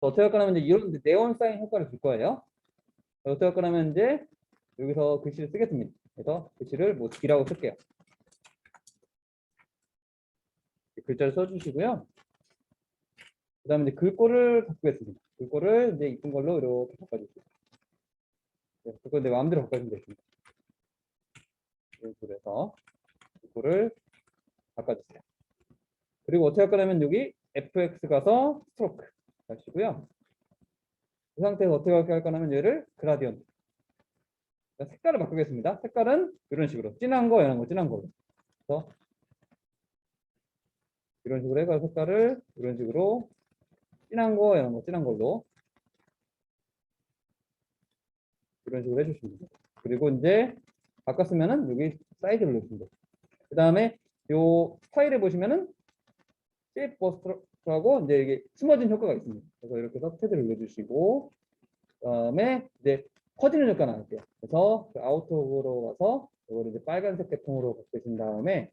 어떻게 할 거냐면 이제 이런 네온 사인 효과를 줄 거예요. 어떻게 할 거냐면 이제 여기서 글씨를 쓰겠습니다. 그래서 글씨를 뭐 D라고 쓸게요. 글자를 써주시고요. 그 다음에 이제 글꼴을 바꾸겠습니다. 글꼴을 이제 이쁜 걸로 이렇게 바꿔주세요. 네, 글꼴 내 마음대로 바꿔주면 되겠습니다. 식으로 해서 글꼴을 바꿔주세요. 그리고 어떻게 할 거냐면 여기 fx 가서 스트로크 하시고요. 이 상태에서 어떻게 할 거냐면 얘를 그라디언트. 그러니까 색깔을 바꾸겠습니다. 색깔은 이런 식으로 진한 거, 연한 거, 진한 걸로. 그래서 이런 식으로 해서 색깔을 이런 식으로 진한 거, 연한 거, 진한 걸로 이런 식으로 해주시면 돼요. 그리고 이제 바꿨으면은 여기 사이즈를 넣으시면 돼요. 그 다음에 요 스타일에 보시면은 쉐입 버스트 라고 이제 이게 숨어진 효과가 있습니다. 그래서 이렇게 해서 패드를 올려주시고 그다음에 이제 커지는 효과 나올게요. 그래서 그 아우트로 가서 이거를 이제 빨간색 계통으로 바꾸신 다음에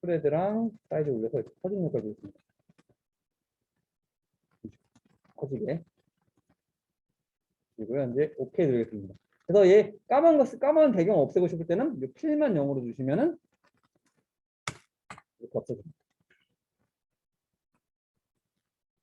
스프레드랑 사이즈 올려서 이렇게 커지는 효과를 주겠습니다. 커지게 그리고요 이제 오케이 누르겠습니다. 그래서 얘 까만 거 까만 배경 없애고 싶을 때는 이 필만 0으로 주시면은 public government.